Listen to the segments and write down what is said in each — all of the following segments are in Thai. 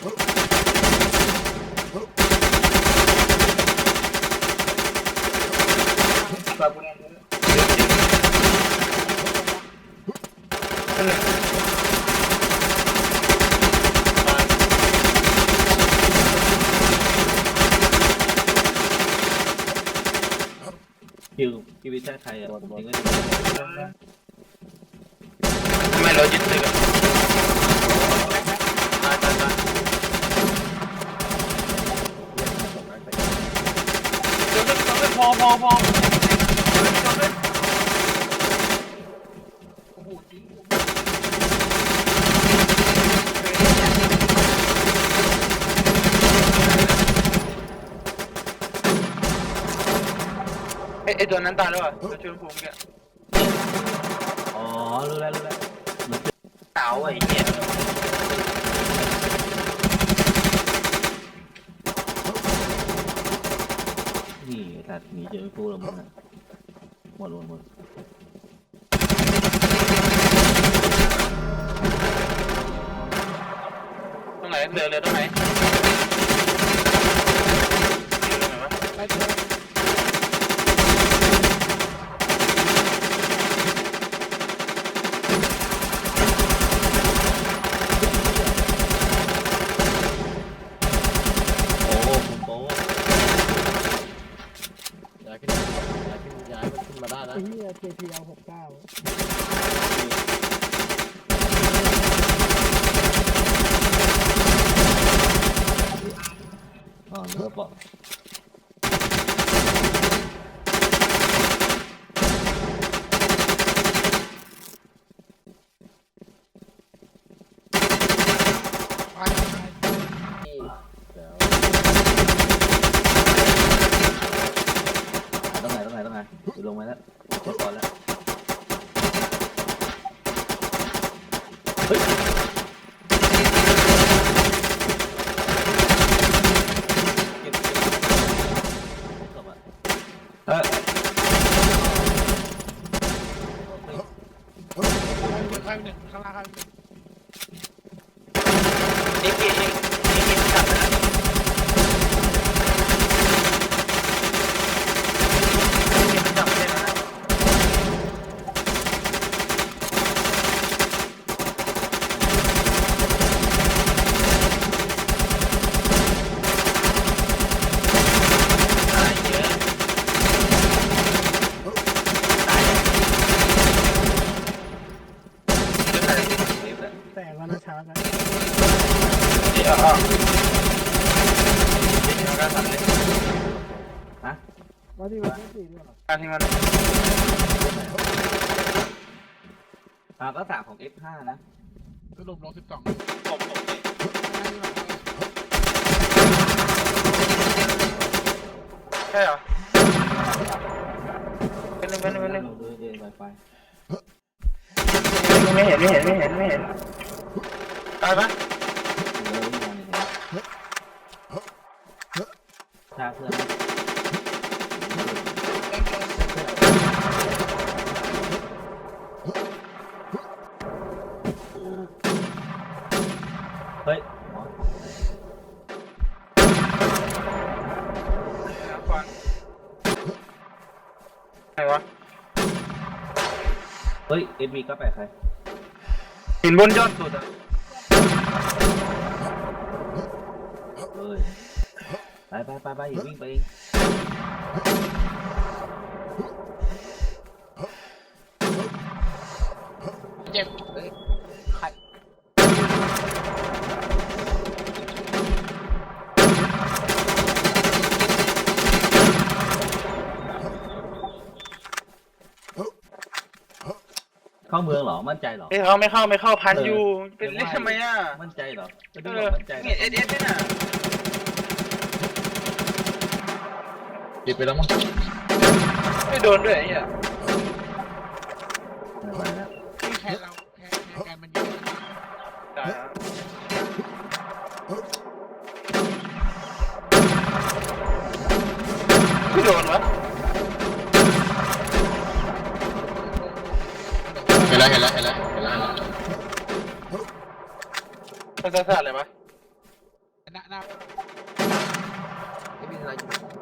คิวคิววิชั่นใครอะจริงก็ทำไมเรายึดตึกอะตายตายตายเดี๋ยวเดี๋ยวเดี๋ยว พอพอพอเอ้ยไอตัวนั้นตายแล้วอะตัวชุนภูมิเนี่ยอ๋อรู้แล้วรู้แล้วเต๋าไอ้เหี้ย นี่ สัตว์หนีเจอไม่พูดแล้วมึงอะหมดหมดหมดตรงไหนเรือเรือตรงไหนเรือตรงไหนวะ ไปเถอะ โอ้คุณโป้ ย้ายขึ้นย้ายขึ้นย้ายมันขึ้นมา ได้นะไอ้เหี้ย JPL หกเก้าอ๋อเนื้อเปล่า ไปไป เดี๋ยว ต้องไหนต้องไหนต้องไหนอยู่ ลงมาแล้วกดก่อนแล้วเฮ้ยเก็บเก็บจบอะเออใครหนึ่งข้างล่างใครหนึ่งนี่กี่นี่นี่กี่จับนะนี่มันจับเลยนะ ตายเยอะตายเยอะเดี๋ยวใส่ เซฟ แล้วแต่ว่าน่าช้าไปเดี๋ยวเอาเดี๋ยวก็ทำเลยฮะว่าที่วันที่สี่ด้วยเหรอการที่มันอ่าก็สามของ F5 นะสรุปลงสิบสองผมผมใช่เหรอเป็นหนึ่งเป็นหนึ่งเป็นหนึ่งลยไม่เห็นไม่เห็นไม่เห็นไม่เห็น ตายปะเดี๋ยวเราวิ่งมาเนี่ยเห็นชาเพื่อนเฮ้ยอ๋อควันไหนวะเฮ้ย SB ก็แปดใครเห็นบนยอดสุดอะ ไปไปไปไปอย่าวิ่งไปเองเจ็บใครเข้าเมืองเหรอ มั่นใจเหรอ เอ้ยเขาไม่เข้าไม่เข้าพันอยู่เป็นเล่นทำไมอะ มั่นใจเหรอจะเอดูอว่ามั่นใจเหรนี่อเอสเอสเนี่ย ปิดไปแล้วมั้งไม่โดนด้วยไอ้เหี้ยไม่ไหวแล้วที่แพ้เราแพ้แพ้กันมันเยอะตายแล้วไม่โดนวะเห็นแล้วเห็นแล้วเห็นแล้วเห็นแล้วมันซ่าๆเลยวะหน้าหน้า ไม่มีอะไรอยู่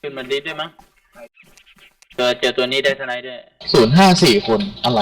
ขึ้นมันดิสด้วยมั้งเจอเจอตัวนี้ได้ทนายด้วยศูนย์ห้าสี่คนอะไร